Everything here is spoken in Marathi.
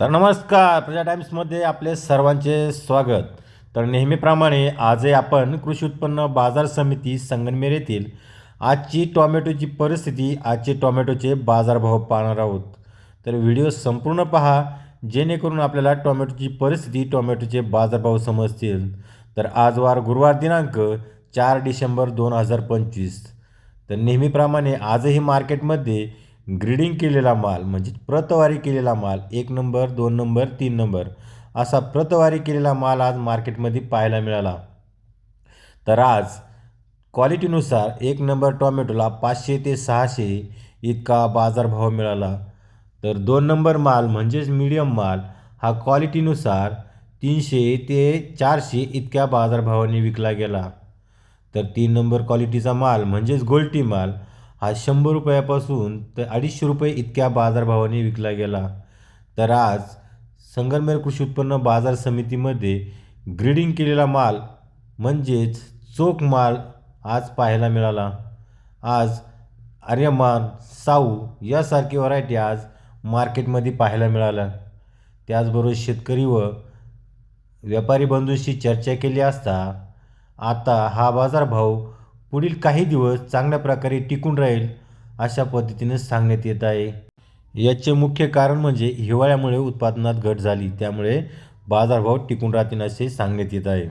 तर नमस्कार प्रजा टाइम्समध्ये आपले सर्वांचे स्वागत. तर नेहमीप्रमाणे आजही आपण कृषी उत्पन्न बाजार समिती संगनमेर येथील आजची टॉमॅटोची परिस्थिती आजचे टॉमॅटोचे बाजारभाव पाहणार आहोत. तर व्हिडिओ संपूर्ण पहा जेणेकरून आपल्याला टॉमॅटोची परिस्थिती टॉमॅटोचे बाजारभाव समजतील. तर आज वार गुरुवार दिनांक चार डिसेंबर दोन हजार पंचवीस. तर नेहमीप्रमाणे आजही मार्केटमध्ये ग्रीडिंग केलेला माल म्हणजे प्रतवारी केलेला माल एक नंबर दोन नंबर तीन नंबर असा प्रतवारी केलेला माल आज मार्केटमध्ये पाहायला मिळाला. तर आज क्वालिटीनुसार एक नंबर टॉमॅटोला पाचशे ते सहाशे इतका बाजारभाव मिळाला. तर दोन नंबर माल म्हणजेच मीडियम माल हा क्वालिटीनुसार तीनशे ते चारशे इतक्या बाजारभावाने विकला गेला. तर तीन नंबर क्वालिटीचा माल म्हणजेच गोल्टी माल हा शंभर रुपयापासून ते अडीचशे रुपये इतक्या बाजारभावाने विकला गेला. तर आज संगमनेर कृषी उत्पन्न बाजार समितीमध्ये ग्रीडिंग केलेला माल म्हणजेच चोख माल आज पाहायला मिळाला. आज आर्यमान साऊ यासारखी व्हरायटी आज मार्केटमध्ये पाहायला मिळाल्या. त्याचबरोबर शेतकरी व व्यापारी बंधूंशी चर्चा केली असता आता हा बाजारभाव पुढील काही दिवस चांगल्या प्रकारे टिकून राहील अशा पद्धतीने सांगण्यात येत आहे. याचे मुख्य कारण म्हणजे हिवाळ्यामुळे उत्पादनात घट झाली त्यामुळे बाजारभाव टिकून राहतील असे सांगण्यात येत आहे.